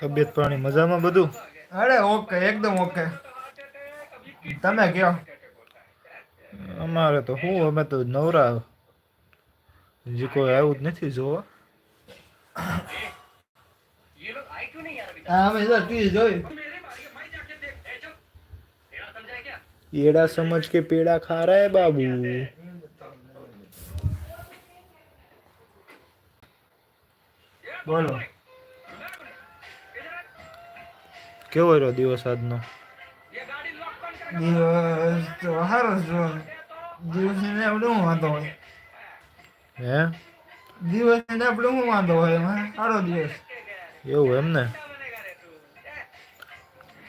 તબિયત પાણી મજામાં બધું? અરે ઓકે એકદમ ઓકે તમે કયો? અમારે તો શું અમે તો નવરા. જે કોઈ આવ્યું જ નથી જોવા. હા અમે ટીવી જોઈ એડા સમજ કે પેડા ખા રહા હે બાબુ? બોલો. કેવો રહ્યો દિવસ આજનો? દિવસ તો સારો જો દિવસ ને આપણે શું વાંધો હોય? હે? દિવસ ને આપણે શું વાંધો હોય? એમાં સારો દિવસ. એવું એમ ને?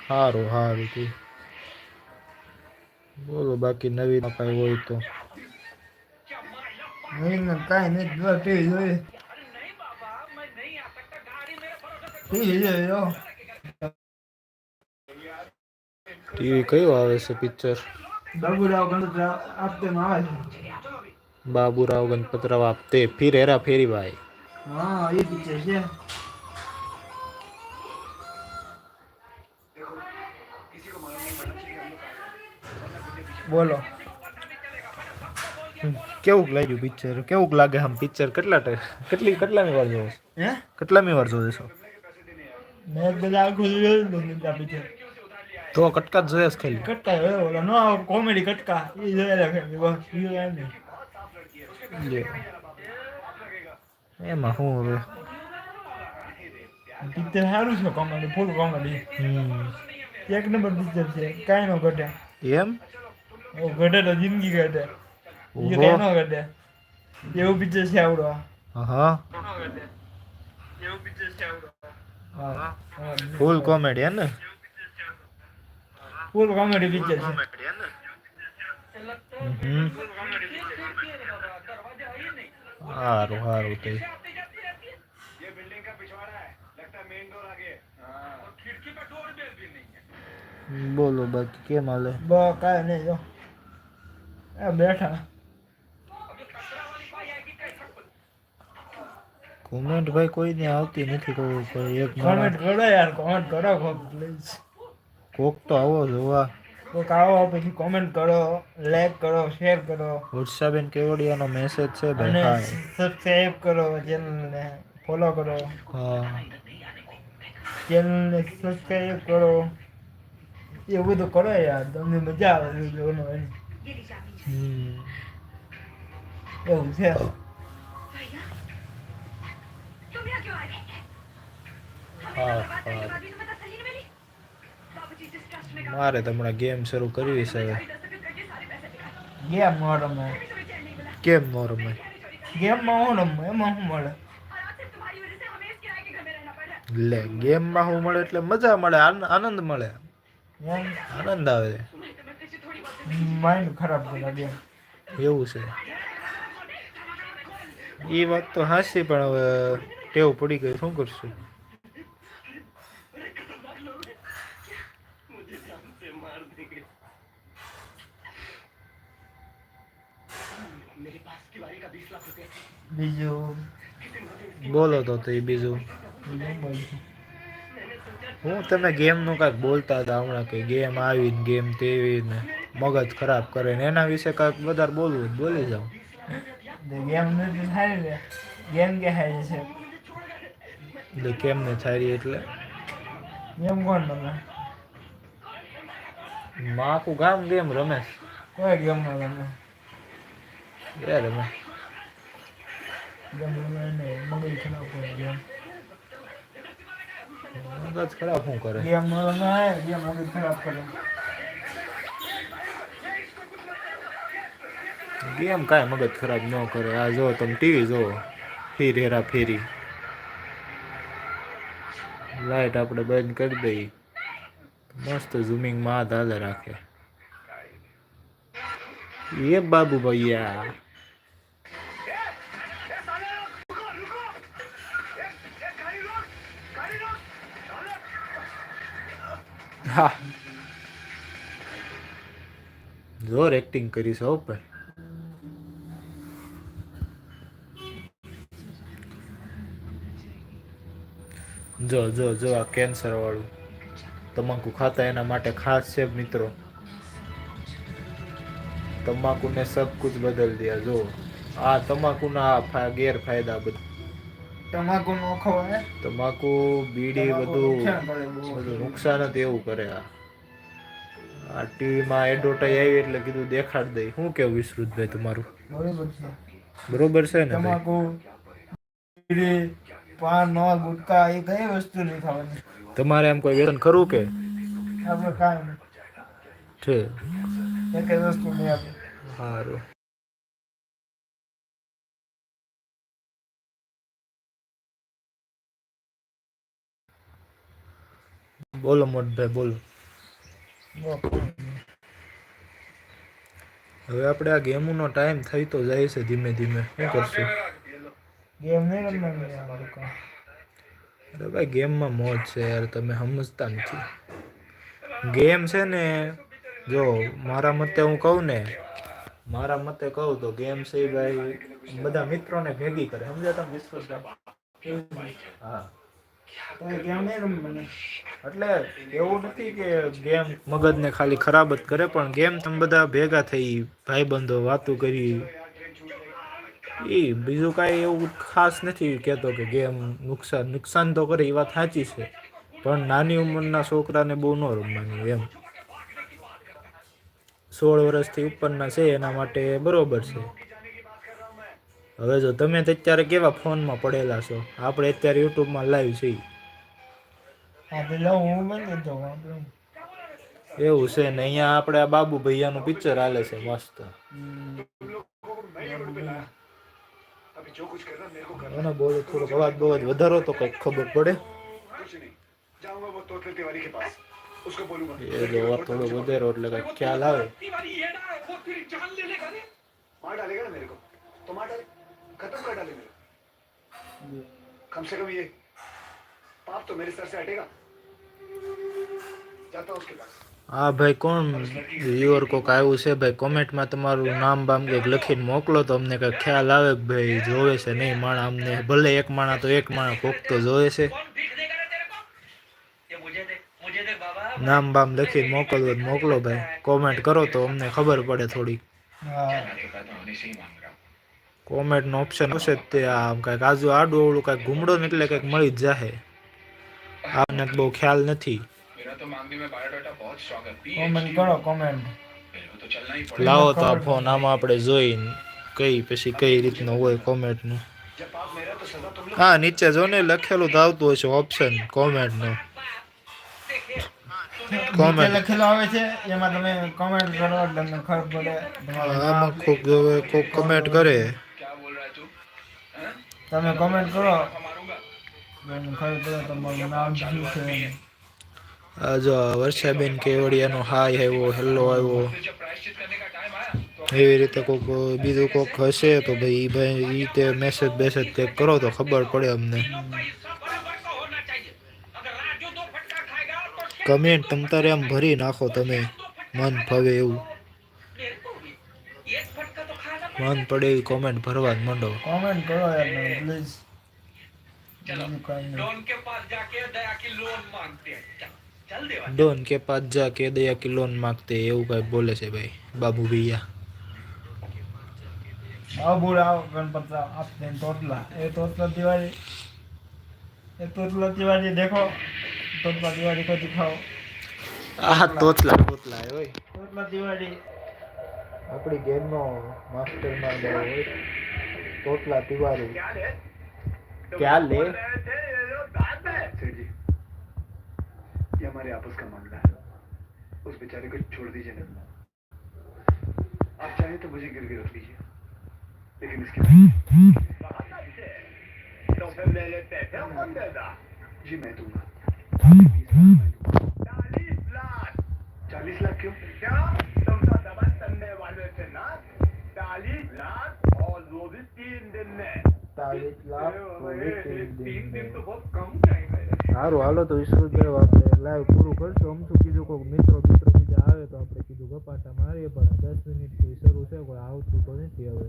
સારું સારું તું. બોલો બાકી નવી કાંઈ હોય તો. નહીં કાંઈ નહીં જો ટીવી જોઈએ. ટીવી જોઈએ જો. ટીવી કયું આવે છે પિક્ચર? બાબુરાવ ગણતરી આપતેમાં આવે છે. બાબુરાવ ગણપતરાવ આપતે ફિર હેરા ફેરી ભાઈ. હા એ પિક્ચર છે. બોલો. કેવું લાગ્યું પિક્ચર? કેવું લાગે આમ પિક્ચર કેટલા કેટલી કેટલી કેટલામી વાર જોવો? હે? કેટલામી વાર જોવો છો? મેં બધા આખું જોયું પિક્ચર. તો કટકા જ જોયા છે ખાલી. કટકા હવે ઓલા નો કોમેડી કટકા એ જોયેલા છે બસ બીજું કાંઈ નહીં લે. એમાં શું હવે? પિક્ચર સારું છે કોમેડી ફૂલ કોમેડી. એક નંબર પિક્ચર છે કાંઈ નો ઘટે. એમ? ઓ ઘટે તો જિંદગી ઘટે. કાંઈ નો ઘટે. એવું પિક્ચર છે આવડો. હા એવું પિક્ચર છે આવડો. હા. ફૂલ કોમેડી હે ને? ફૂલ કોમેડી પિક્ચર છે સારું સારું તો બોલો બાકી કેમ હાલે? બ કાંઈ નહીં જો. એ બેઠા. કોમેન્ટ ભાઈ કોઈને આવતી નથી કોઈ કોઈ એક કોમેન્ટ કરો યાર કોમેન્ટ કરો પ્લીઝ કોક તો આવો જોવા. કોક આવો પછી કોમેન્ટ કરો લાઈક કરો શેર કરો. વર્ષાબેન કેવડિયાનો મેસેજ છે ભાઈ હાય સબસ્ક્રાઇબ કરો ચેનલને ફોલો કરો. હા. ચેનલને સબસ્ક્રાઇબ કરો. એવું બધું કરો યાર તમને મજા આવે જોવાનું હમ. એવું છે. હા હા. મારે તો હમણાં ગેમ શરૂ કરવી છે હવે. ગેમ ન રમે. કેમ ન રમે? ગેમમાં હું રમું? એમાં શું મળે? લે ગેમમાં શું મળે એટલે મજા મળે આનંદ મળે. આનંદ આવે. માઇન્ડ ખરાબ કરે ગેમ. એવું છે. એ વાત તો હાસી પણ હવે ટેવ પડી ગઈ શું કરશું? બીજું? બોલો તો તો એ બીજું. હું તમે ગેમનું કાંઈક બોલતા હતા હમણાં કે ગેમ આવી ને ગેમ તેવી ને મગજ ખરાબ કરે ને એના વિશે કાંઈક વધારે બોલવું બોલી જાઓ. ગેમ નથી સારી ને. ગેમ કે હારી છે? એટલે કેમ ને થાય એટલે? ગેમ કોણ રમે માં આખું ગામ ગેમ રમે કોઈ ગેમ ના રમે. એ રમે. ગેમ રમે ને મગજ ખરાબ કરે ગેમ. મગજ ખરાબ શું કરે? ગેમ રમે ગેમ મગજ ખરાબ કરે. ગેમ કાંઈ મગજ ખરાબ ન કરે. આ જો તમે ટીવી જોવો ફીર હેરા ફેરી લાઈટ આપણે બંધ કરી દઈએ. મસ્ત ઝૂમિંગમાં હાથ હાલે રાખે. એ બાબુ ભૈયા. હા. જોર એક્ટિંગ કરી સૌ હો જો જો જો, આ કેન્સર વાળું. તમાકુ ખાતા એના માટે ખાસ છે મિત્રો. તમાકુને સબ કુછ બદલ દિયા. જો આ તમાકુના ગેરફાયદા બધા તમાકુ નો ખવાય? તમાકુ બીડી બધું બધું નુકસાન જ એવું કરે આ. આ ટીવીમાં એડવર્ટાઈઝ આવી એટલે કીધું દેખાડ દઈ. શું કેવું વિસ્તૃતભાઈ તમારું? બરોબર છે. બરોબર છે ને તમાકુ બીડી પાન નો ગુટકા એ કઈ વસ્તુ નહીં ખાવાની. તમારે એમ કોઈ વ્યસન ખરું કે? આપણે કાંઈ છે નહીં એક વસ્તુ નહીં આપણે સારું બોલો મોટભાઈ બોલો. હવે આપણે આ ગેમનો ટાઈમ થઈ તો જાય છે ધીમે ધીમે. શું કરશું? ગેમ નહીં રમવાની આ લોકો અરે ભાઈ ગેમમાં મોજ છે યાર તમે સમજતા નથી. ગેમ છે ને જો મારા મતે હું કહું ને મારા મતે કહું તો ગેમ છે ભાઈ બધા મિત્રોને ભેગી કરે. સમજાતા મિત્રો હા. એટલે એવું નથી કે ગેમ મગજને ખાલી ખરાબ જ કરે પણ ગેમ તમે બધા ભેગા થઈ ભાઈબંધો વાતો કરી એ બીજું કાંઈ એવું ખાસ નથી કહેતો કે ગેમ નુકસાન નુકસાન તો કરે એ વાત સાચી છે. પણ નાની ઉંમરના છોકરાને બહુ ન રમવાની એમ. સોળ વર્ષથી ઉપરના છે એના માટે બરોબર છે. હવે જો તમે તો અત્યારે કેવા ફોનમાં પડેલા છો? આપણે અત્યારે યુટ્યુબમાં લાઈવ છીએ. એવું છે ને અહીંયા આપણે આ બાબુ ભૈયાનું પિક્ચર હાલે છે મસ્ત. મને બોલો થોડોક અવાજ બવાજ વધારો તો કંઈક ખબર પડે जाऊंगा वो तोतले तिवारी के पास उसको बोलूंगा એ જો અવાજ થોડો વધારો એટલે કંઈક ખ્યાલ આવે मार डालेगा ना मेरे को तो मार डाले खत्म कर डाले मेरे को। कम से कम ये पाप तो मेरे सर से हटेगा जाता हूँ उसके पास હા ભાઈ, કોણ વ્યુઅર કોક આવ્યું છે ભાઈ? કોમેન્ટમાં તમારું નામ બામ કંઈક લખીને મોકલો તો અમને કંઈક ખ્યાલ આવે કે ભાઈ જોવે છે નહીં માણા અમને. ભલે એક માણા તો એક માણા, કોક તો જોવે છે. નામ બામ લખીને મોકલવો મોકલો ભાઈ. કોમેન્ટ કરો તો અમને ખબર પડે થોડીક. હા કોમેન્ટનો ઓપ્શન હશે તે. આમ કાંઈક આજુ આડું અવળું કાંઈક ઘૂમડો ને એટલે કંઈક મળી જ જાહે. આપને બહુ ખ્યાલ નથી. કોમેન્ટ કરો કોમેન્ટ લાવો તો આ ફોન આમાં આપણે જોઈને કઈ પછી કઈ રીતનું હોય કોમેન્ટનું जब पाप मेरा तो सजा तुम लोग હા નીચે જો ને લખેલું તો આવતું હશે ઓપ્શન કોમેન્ટનું નીચે કોમેન્ટ લખેલું આવે છે એમાં તમે કોમેન્ટ કરો એટલે તમને ખબર પડે તમારું નામ આમાં કોક હવે કોક કમેન્ટ કરે તમે કોમેન્ટ કરો તમને ખબર પડે તમારું નામ શું છે એમ. આ જો વર્ષાબેન કેવડિયાનો હાય આવ્યો હેલો આવ્યો. એવી રીતે કોઈક બીજું કોઈક હશે તો ભાઈ એ ભાઈ એ તે મેસેજ બેસેજ તે કરો તો ખબર પડે અમને. કમેન્ટ તમ તારે આમ ભરી નાખો તમે. મન ભવે એવું. મન પડે એવી કોમેન્ટ ભરવા જ માંડો. કોમેન્ટ કરો યાર પ્લીઝ બીજું કાંઈ નહીં. ડોન કે પાસ જા કે દયા કે લોન માંગતે એવું કઈ બોલે છે ભાઈ બાબુ ભૈયા. આવ બોલ આવ ગણપતરાવ આપ દેખો. તોતલા દિવાળી કો દિખાઓ આ તોતલા. તોતલા એ આપણી ગેમનો માસ્ટર માઇન્ડ તોતલા દિવાળી ક્યાં લે? ये हमारे आपस का मामला है। उस बेचारे को छोड़ दीजिए ना। आप चाहें तो मुझे गिर गिर रख लीजिए लेकिन इसके जी मैं दूँगा। चालीस लाख क्यों? क्या तुम तो करने वाले थे ना चालीस लाख और वो भी तीन दिन में। चालीस लाख तीन दिन तो बहुत कम। સારું હાલો તો વિશ્વદેવ આપણે લાઈવ પૂરું કરશું. અમથું કીધું કોઈક મિત્રો મિત્રો બીજા આવે તો આપણે કીધું ગપાટા મારીએ પણ દસ મિનિટથી શરૂ છે કોઈ આવતું તો નથી હવે.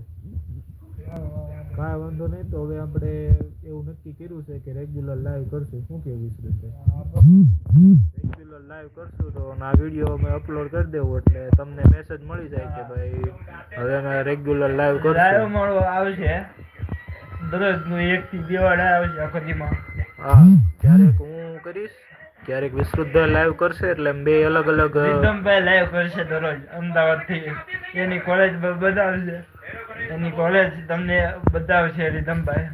કાંઈ વાંધો નહીં તો હવે આપણે એવું નક્કી કર્યું છે કે રેગ્યુલર લાઈવ કરશું. શું કેવું વિશ્રુતભાઈ રેગ્યુલર લાઈવ કરશું તો આ વીડિયો અમે અપલોડ કરી દેવું એટલે તમને મેસેજ મળી જાય કે ભાઈ હવે અમે રેગ્યુલર લાઈવ કરશું. આવશે. દરરોજનું એક થી બે વાર આવશે આખો દીમાં હા ત્યારે હું કરીશ. ક્યારેક વિશ્રુતભાઈ લાઈવ કરશે એટલે બે અલગ અલગ રીતમભાઈ લાઈવ કરશે દરરોજ અમદાવાદથી એની કોલેજ બતાવશે એની કોલેજ તમને બતાવશે રીતમભાઈ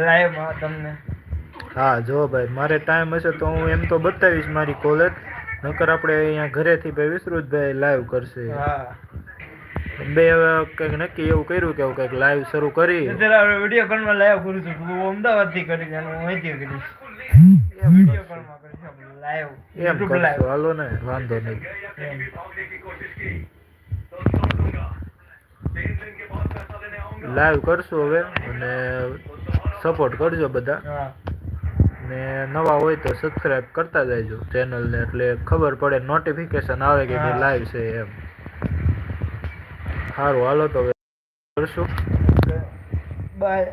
લાઈવમાં તમને. હા જો ભાઈ મારે ટાઈમ હશે તો હું એમ તો બતાવીશ મારી કોલેજ નકર આપણે અહીંયા ઘરેથી ભાઈ વિશ્રુતભાઈ લાઈવ કરશે. હા. બે હવે કંઈક નક્કી એવું કર્યું કે કંઈક લાઈવ શરૂ કરી. અત્યારે આપણે વીડિયો કોલમાં લાઈવ કરું છું તું અમદાવાદથી જાણું હું અહીંથી કરીશ. એમ કરશું. હાલો ને વાંધો નહીં. લાઈવ કરશું હવે અને સપોર્ટ કરજો બધા. ને નવા હોય તો સબસ્ક્રાઇબ કરતા જજો ચેનલને એટલે ખબર પડે નોટિફિકેશન આવે કે લાઈવ છે એમ. સારું હાલો તો હવે કરશું. બાય